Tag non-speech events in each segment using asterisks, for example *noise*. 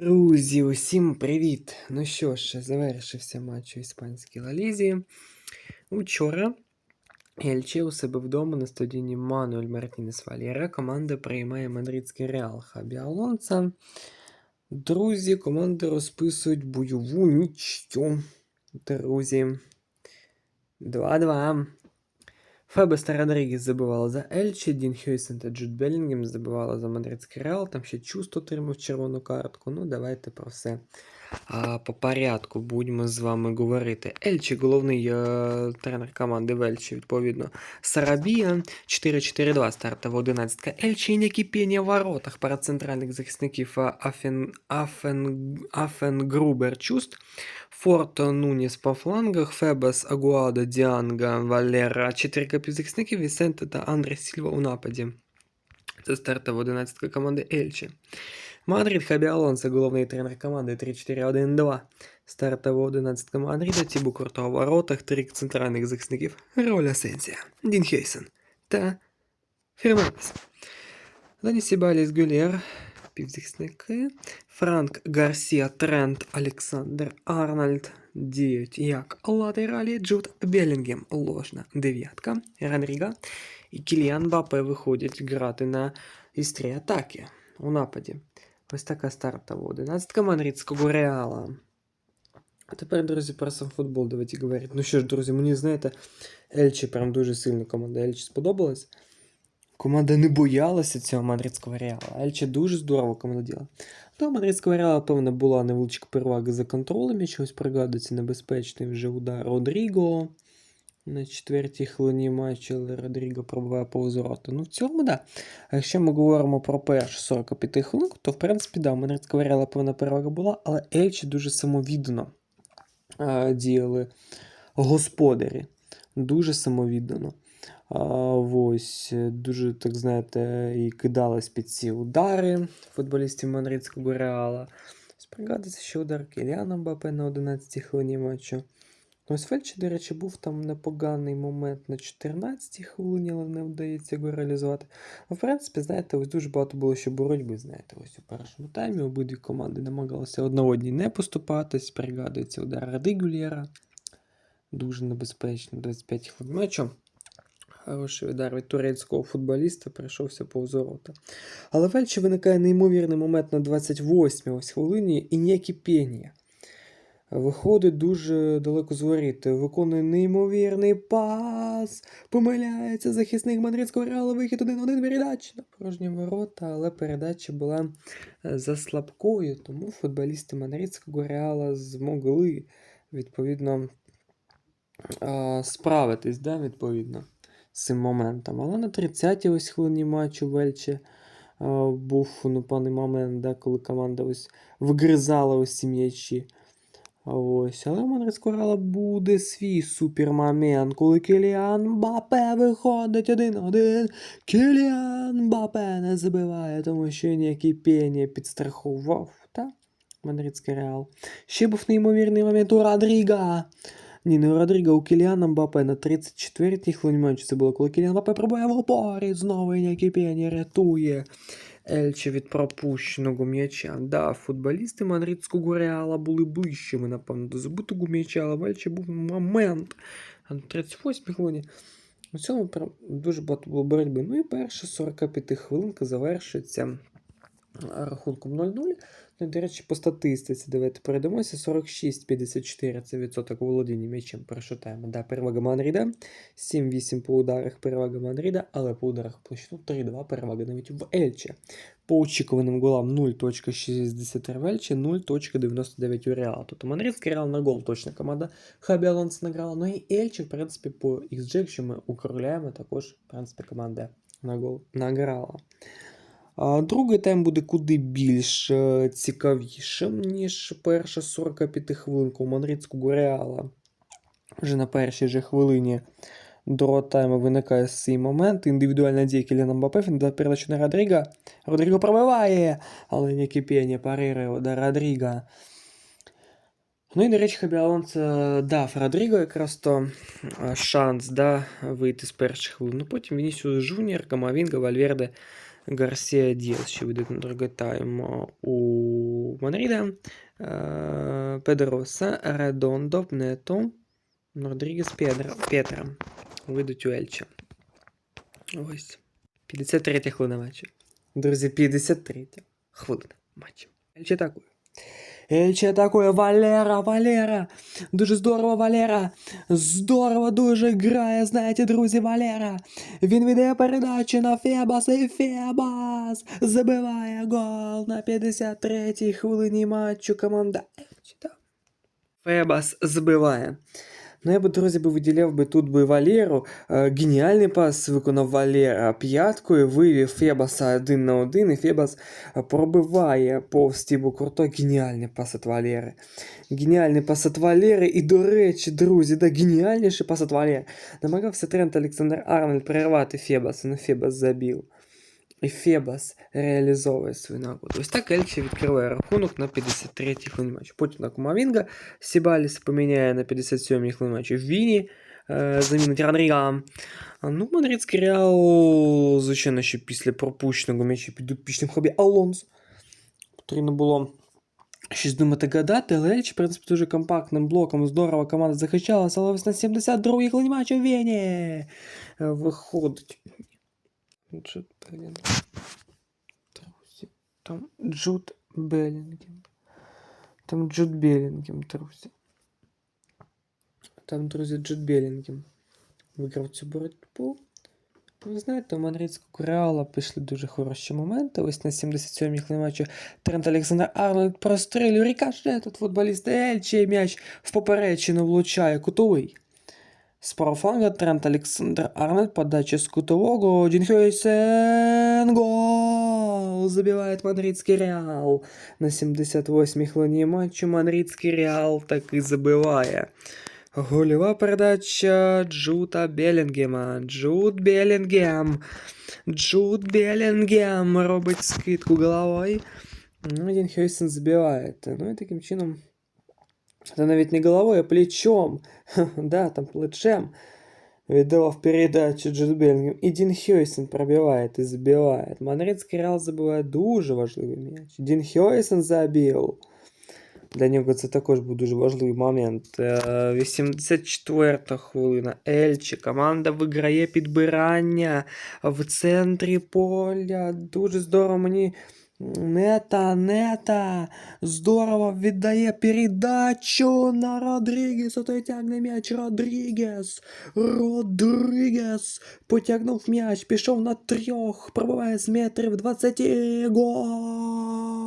Друзі, усім привіт! Ну що ж, завершився матч у іспанській Лалізі. Учора Ельче у себе вдома на стадіоні Мануель Мартінес Валєра команда приймає мадридський Реал Хабі Алонса. Друзі, команди розписують бойову нічю. Друзі. 2-2. Фебес та Родрігес забивали за Ельчі, Дін Хюйсен та Джуд Белінгем забивали за мадридський Реал, там ще Чуст отримав червону картку. Ну, давайте про все по порядку будемо з вами говорити. Ельче, головний е, тренер команди в Ельче, відповідно, Сарабія, 4-4-2 стартова 11 Ельче і некипіння в воротах пара центральних захисників е, Афен, Афен, Афенгрубер Чуст, Форт Нуніс по флангах, Фебес, Агуада, Діанга, Валера, чотири півзахисників, Вісенте та Андре Сільва у нападі. Це стартова 11-ка команди Ельче. Мадрид Хабі Алонсо, головний тренер команди 3-4-1-2. Стартова 11 Мадрида, Тібу Курто у воротах, три центральних захисників Роля Сенсія, Дін Хейсен та Фернандес. Дані Сібаліс Гюлєр, півзахисники, Франк Гарсія, Трент, Олександр Арнольд діють як латералі, Джуд Белінгем, ложна дев'ятка, Ранріга і Кіліан Бапе виходять грати на істрі атаки у нападі. Ось така стартова 11 мадридського Реала. А тепер, друзі, про сам футбол давайте говорити. Ну що ж, друзі, мені знаєте, Ельчі прям дуже сильно команда Ельчі сподобалась. Команда не боялася цього мадридського Реала. Ельчі дуже здорово команда діла. До мадридського Реала, певно, була невеличка перевага за контролем, чогось пригадується небезпечний вже удар Родріго. На четвертій хвилині матчу, Родріго пробиває повз ворота. Ну, в цілому, да. А якщо ми говоримо про першу 45 хвилин, то в принципі, да, у Мадридського Реала певна перевага була, але Ельчі дуже самовіддано а, діяли господарі. Дуже самовіддано. А, ось, дуже, так знаєте, і кидались під ці удари футболістів Мадридського Реала. Спригадується, що удар Кіліана Мбапе на 11-й хвилині матчу. Ну, ось Фельдші, до речі, був там непоганий момент на 14-й хвилині, але не вдається його реалізувати. Ну, в принципі, знаєте, ось дуже багато було ще боротьби, знаєте, ось у першому таймі обидві команди намагалися одна одній не поступатись, пригадується удар Радигулєра. Дуже небезпечно, 25 хвилин матчу. Хороший удар від турецького футболіста прийшовся повз ворота. Але в Ельчі виникає неймовірний момент на 28-й ось хвилині і ніякі пенія. Виходить дуже далеко з воріт, виконує неймовірний пас. Помиляється захисник мадридського реалу, вихід 1-1 передача на порожні ворота, але передача була е, за слабкою, тому футболісти мадридського реала змогли відповідно справитись, да, відповідно, з цим моментом. Але на 30-й ось хвилині матчу Вельче був ну, певний момент, да, коли команда ось вигризала ось ці м'ячі. Ось, але в Мадридського Реала буде свій супермомент, коли Кіліан Бапе виходить один-один. Кіліан Бапе не забиває, тому що ніякий пені підстрахував, та? Мадридський Реал. Ще був неймовірний момент у Родріга. Ні, не у Родріга, у Кіліана Мбапе на 34-й хвилині матчу це було, коли Кіліан Мбапе пробує в опорі, знову ніякий пені рятує. Ельче від пропущеного м'яча. Да, футболісти мадридського Реала були ближчими, напевно, до забутого м'яча, але в Ельче був момент. А на 38 хвилині. У цьому дуже багато було боротьби. Ну і перша 45 хвилинка завершується рахунком 0-0. Ну, до речі, по статистиці, давайте перейдемося. 46-54 це відсоток володіння м'ячем першого тайму. Да, перевага Мадрида. 7-8 по ударах перевага Мадрида, але по ударах площину 3-2 перевага навіть в Ельче. По очікуваним голам 0.60 в Ельче, 0.99 у Реала. Тобто Мадридський Реал на гол точно команда Хабі Алонс награла. Ну і Ельче, в принципі, по XG, якщо ми укроляємо, також, в принципі, команда на гол награла. Другий тайм буде куди більш е, цікавішим, ніж перша 45 хвилинка у Мадридського Реала. Вже на першій же хвилині другого тайму виникає цей момент. Індивідуальна дія Кіліана Мбапе, він передачу на Родріга. Родріго пробиває, але не кипіння парирує до Родріга. Ну і, до речі, Хабі Алонсо дав Родріго якраз то е, шанс да, вийти з перших хвилин. Ну, потім Вінісіус Жуніор, Камавінга, Вальверде Гарсія Діас ще буде тайм у Манріда. Е, Педроса, Редондо, Пнето, Родрігес Петра. Вийдуть у Ельча. Ось. 53 хвилина матчу. Друзі, 53 хвилина матчу. Ельче атакує. Ельче атакує Валера, Валера. Дуже здорово, Валера. Здорово дуже грає, знаєте, друзі, Валера. Він віддає передачу на Фебаса і Фебас забиває гол на 53-й хвилині матчу команда Ельче. да. Фебас забиває. Ну, я би, друзі, би виділяв би тут би Валеру. Е, Геніальний пас виконав Валера п'яткою, вивів Фебаса один на один, і Фебас е, пробиває повз Тібу Круто. Геніальний пас від Валери. Геніальний пас від Валери. І, до речі, друзі, да, геніальніший пас від Валери. Намагався Трент Олександр Арнольд перервати Фебаса, але Фебас забив. І Фебас реалізовує свою нагоду. Ось так Ельче відкриває рахунок на 53-й хвилині матчу. Потім на Кумавінга Сібаліс поміняє на 57-й хвилині матчу Віні. Е, замінить Ранріга. А, Ну, Мадридський Реал, звичайно, що після пропущеного м'яча підопічним хобі Алонсо. Потрібно було щось думати гадати, але Ельче, в принципі, дуже компактним блоком здорово команда захищалася, але ось на 72-й хвилині матчу Вені е, виходить. Джуд Белінгем. Друзі. Там Джуд Белінгем. Там Джуд Белінгем, друзі. Там, друзі, Джуд Белінгем. Виграв цю боротьбу. Ви знаєте, у Мадридського Реала пішли дуже хороші моменти. Ось на 77-й хвилині Трент Олександр Арнольд прострілює рикошет тут футболіст Ельче м'яч в поперечину влучає кутовий. З правого фланга Трент Олександр Арнольд, подача з кутового, Дінхейсен, гол! Забиває Мадридський Реал. На 78-й хвилині матчу Мадридський Реал таки забиває. Гольова передача Джута Белінгема. Джуд Белінгем. Джуд Белінгем робить скидку головою. Ну, Дінхейсен забиває. Ну і таким чином это навіть не головой, а плечом. *laughs* да, там плечем. Віддавав передачу Джуд Белінгем. І Дін Хьойсен пробиває і забиває. Мадридський Реал забиває дуже важливий м'яч. Дін Хьойсен забив. Для нього це також був дуже важливий момент. Е, 84 хвилина. Ельче. Команда виграє підбирання в центрі поля. Дуже здорово мені. Нета, нета. Здорово віддає передачу на Родрігеса. Той тягне м'яч. Родрігес. Родрігес. Потягнув м'яч. Пішов на трьох. Пробиває з метрів 20. Гол.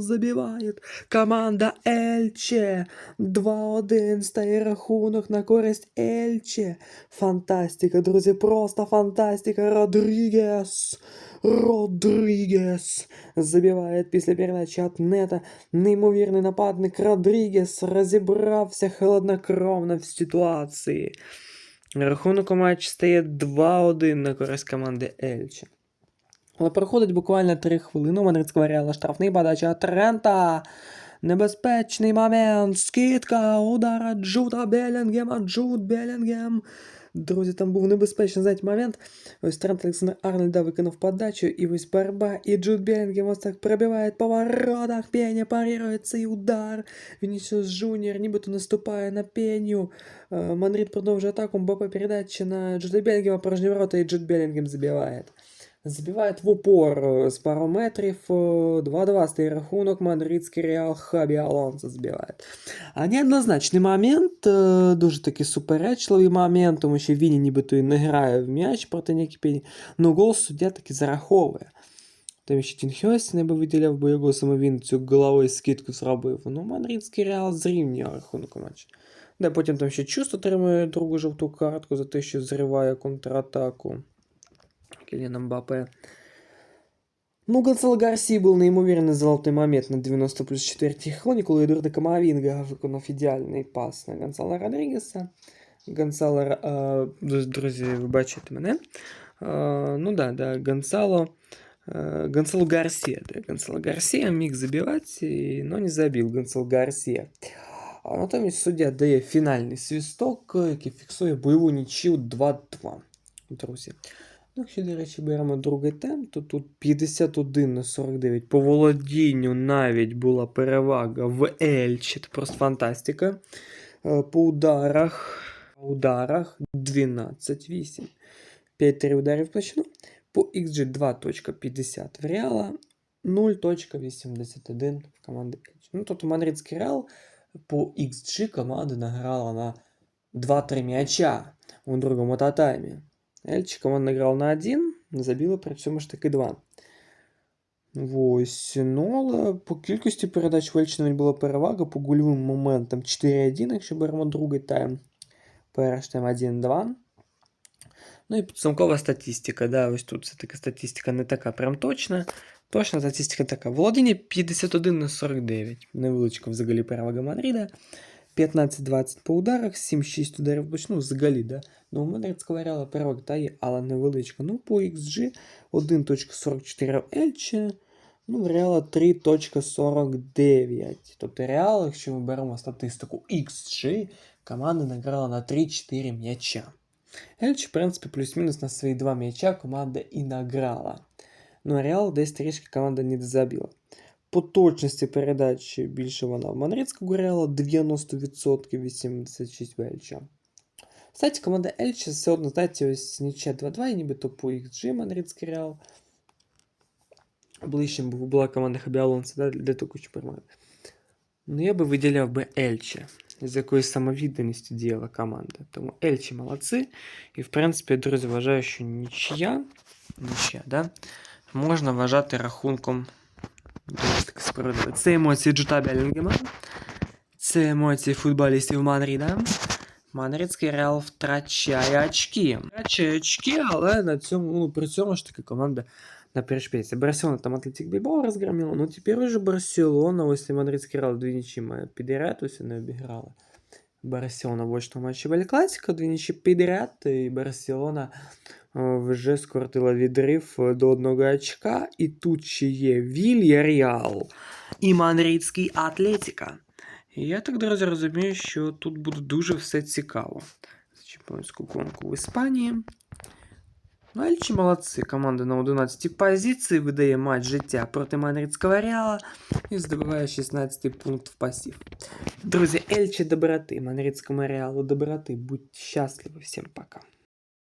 Забиває. Команда Ельче. 2-1 стає рахунок на користь Ельче. Фантастика, друзі, просто фантастика. Родрігес. Родрігес забиває після передачі від нета. Неймовірний нападник Родрігес розібрався холоднокровно в ситуації. Рахунок у матчі стає 2-1 на користь команди Ельче. Але проходить буквально 3 хвилини у Мадридського Реала штрафний подача Трента. Небезпечний момент. Скидка удара Джуда Белінгема. Джуд Белінгем. Друзі, там був небезпечний знаєте, момент. Ось Трент Олександр Арнольда виконав подачу, і ось борьба, і Джуд Белінгем ось так пробиває по воротах. Пеня парирує цей удар. Вінісіус Жуніор нібито наступає на Пеню. Е, Мандрид продовжує атаку, Мбаппе передача на Джуда Белінгема, порожні ворота, і Джуд Белінгем забиває. Забиває в упор е, з пару метрів. е, 2-2 стає рахунок. Мадридський Реал Хабі Алонсо збиває. А неоднозначний момент, е, дуже такий суперечливий момент, тому що він нібито і не грає в м'яч проти Нікіпені. Ну гол суддя таки зараховує. Тому що Тінхьос не би виділяв, бо його саме він скидку зробив. Ну, Мадридський Реал зрівнює рахунок у матчі. Да, потім там ще чувство отримує другу жовту картку за те, що зриває контратаку. Кіліна Мбаппе. Ну, Гонсало Гарсі був неймовірний золотий момент на 90 плюс 4 хвилині, коли Едуарdo Камавінга виконав пас на Гонсало Родрігеса. Гонсало, е, друзі, ви бачите мене. Е, ну да, да, Гонсало, е, Гонсало Гарсия. Да, Гонсало Гарсия міг забивати, но не забив Гонсало Гарсия. А натомість суддя дає фінальний свісток, який фіксує бойову нічию 2-2. Друзі. Ну, якщо, до речі, беремо другий темп, то тут 51 на 49. По володінню навіть була перевага в Ельчі. Просто фантастика. Е, По ударах, ударах 12-8. 5-3 ударів площину. По XG 2.50 в Реала, 0.81 в команди Ельчі. Ну, тобто Мадридський Реал по XG команда награла на 2-3 м'яча у другому таймі. Ельчі команда награла на 1, забила при цьому ж таки 2. Ось, ну, але по кількості передач в Ельчі навіть була перевага по гольовим моментам 4-1, якщо беремо другий тайм. Перший тайм 1-2. Ну і підсумкова статистика. Да, ось тут все-таки статистика не така прям точна. Точна статистика така. Володіння 51 на 49. Невеличка взагалі перевага Мадрида. 15-20 по ударах, 7-6 ударів почну взагалі, да. Ну, у Мадридського Реала перевага та є, але невеличка. Ну, по XG 1.44 в Ельче, ну, Реала 3.49. Тобто Реал, якщо ми беремо статистику XG, команда награла на 3-4 м'яча. Ельч, в принципі, плюс-мінус на свої два м'яча команда і награла. Ну, Реал десь трішки команда не забила. По точності передачі більше вона в Мадридського Реала 90% 86 в Ельча. Кстати, команда Ельча все одно, знаєте, ось нічия 2-2, і нібито по XG Мадридський Реал. Ближчим був- була команда Хабі Алонсо, да, для того, щоб перемагати. Ну, я би виділяв би Ельче, з якою самовідданістю діяла команда. Тому Ельчі молодці. І, в принципі, друзі, вважаю, що нічия, нічия, да, можна вважати рахунком досить таки справедливо. Це емоції Джута Белінгема, це емоції футболістів Мадрида. Мадридський Реал втрачає очки. Втрачає очки, але на цьому, ну, при цьому ж таки команда на перешпеці. Барселона там Атлетик Більбао розгромила, ну тепер уже Барселона, ось і Мадридський Реал дві нічі має підряд, ось не обіграла. Барселона в очному матчі Бель Класіка, дві нічі підряд, і Барселона е, вже скоротила відрив е, до одного очка, і тут ще є Вільяреал і Мадридський Атлетіка. І я так, друзі, розумію, що тут буде дуже все цікаво. За чемпіонську гонку в Іспанії. Ну, Ельчі молодці. Команда на 11 позиції видає матч життя проти Мадридського Реала і здобуває 16 пункт в пасів. Друзі, Ельчі доброти, Мадридському Реалу доброти. Будьте щасливі, всім пока.